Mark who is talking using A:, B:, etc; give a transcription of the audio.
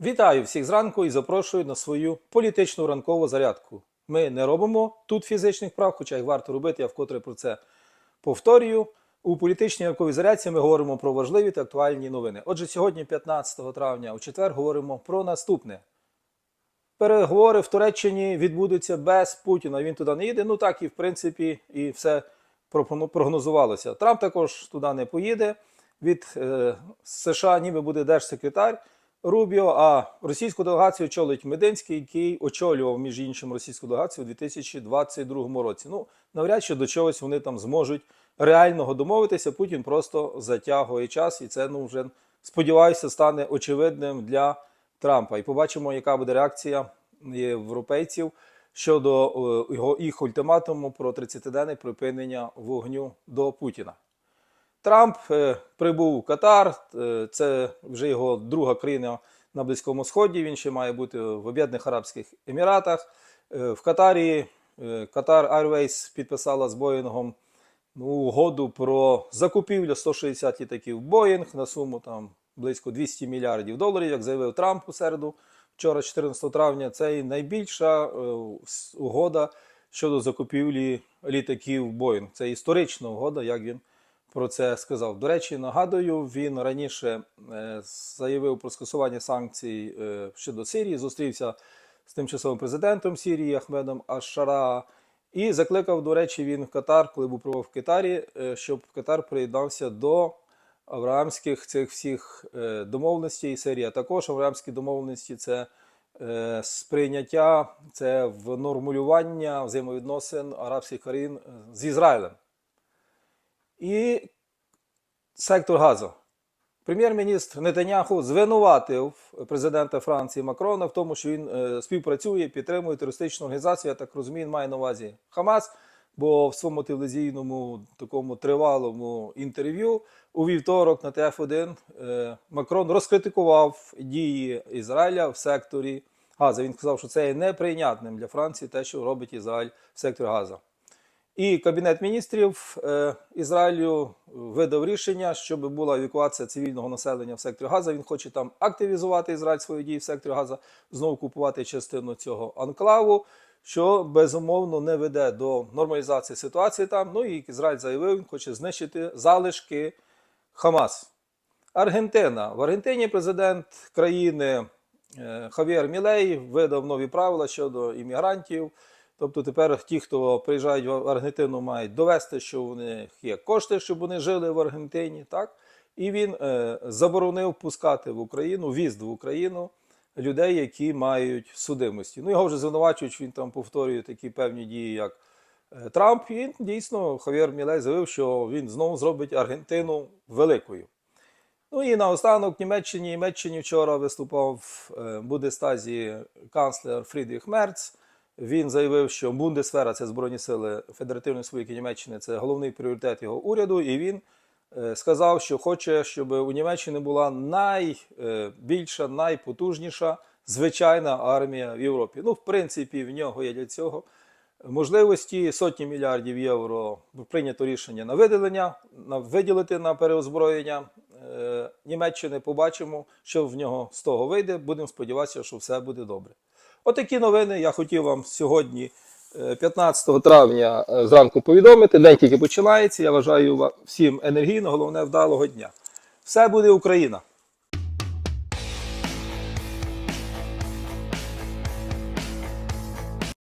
A: Вітаю всіх зранку і запрошую на свою політичну ранкову зарядку. Ми не робимо тут фізичних прав, хоча й варто робити, я вкотре про це повторюю. У політичній ранковій зарядці ми говоримо про важливі та актуальні новини. Отже, сьогодні, 15 травня, у четвер, говоримо про наступне. Переговори в Туреччині відбудуться без Путіна. Він туди не їде. Ну так і в принципі і все прогнозувалося. Трамп також туди не поїде. Від е, США ніби буде держсекретар Рубіо, а російську делегацію очолить Мединський, який очолював між іншим російську делегацію у 2022 році. Ну навряд чи до чогось вони там зможуть реального домовитися. Путін просто затягує час, і це ну вже сподіваюся стане очевидним для Трампа. І побачимо, яка буде реакція європейців щодо е, його їх ультиматуму про 30-денне припинення вогню до Путіна. Трамп е, прибув в Катар. е, Це вже його друга країна на Близькому Сході. Він ще має бути в Об'єднаних Арабських Еміратах. Е, В Катарі Qatar Airways підписала з Боїнгом ну, угоду про закупівлю 160 літаків Боїнг на суму там близько 200 мільярдів доларів, як заявив Трамп у середу. Вчора, 14 травня, це і найбільша угода щодо закупівлі літаків Боїнг. Це історична угода, як він про це сказав. До речі, нагадую, він раніше е, заявив про скасування санкцій е, щодо Сирії, зустрівся з тимчасовим президентом Сирії Ахмедом Аш-Шара і закликав, до речі, він в Катар, коли був пробував в Катарі, е, щоб Катар приєднався до авраамських цих всіх домовленостей. Сирія також авраамські домовленості це сприйняття, це внормулювання взаємовідносин арабських країн з Ізраїлем. І сектор газу. Прем'єр-міністр Нетаняху звинуватив президента Франції Макрона в тому, що він е, співпрацює, підтримує терористичну організацію. Я так розумію, він має на увазі Хамас. Бо в своєму телевізійному такому тривалому інтерв'ю у вівторок на ТФ1 е, Макрон розкритикував дії Ізраїля в секторі Газа. Він сказав, що це є неприйнятним для Франції те, що робить Ізраїль в секторі Газа. І Кабінет міністрів е, Ізраїлю видав рішення, щоб була евакуація цивільного населення в секторі Газа. Він хоче там активізувати Ізраїль свої дії в секторі Газа, знову купувати частину цього анклаву, що безумовно не веде до нормалізації ситуації там. Ну і Ізраїль заявив, він хоче знищити залишки Хамас. Аргентина. В Аргентині президент країни е, Хав'єр Мілей видав нові правила щодо іммігрантів. Тобто тепер ті, хто приїжджають в Аргентину, мають довести, що у них є кошти, щоб вони жили в Аргентині. Так? І він е, заборонив пускати в Україну, в'їзд в Україну людей, які мають судимості. Ну, його вже звинувачують, він там повторює такі певні дії, як е, Трамп. І дійсно, Хав'єр Мілей заявив, що він знову зробить Аргентину великою. Ну і наостанок Німеччині. Німеччині вчора виступав е, в Бундестазі канцлер Фрідріх Мерц. Він заявив, що Бундесфера це Збройні сили Федеративної Республіки Німеччини, це головний пріоритет його уряду. І він е, сказав, що хоче, щоб у Німеччині була найбільша, найпотужніша звичайна армія в Європі. Ну, в принципі, в нього є для цього можливості сотні мільярдів євро прийнято рішення на виділення, на виділити на переозброєння е, Німеччини. Побачимо, що в нього з того вийде. Будемо сподіватися, що все буде добре. Отакі новини я хотів вам сьогодні, е, 15 травня, е, зранку повідомити. День тільки починається. Я вважаю всім енергійно, головне вдалого дня. Все буде Україна!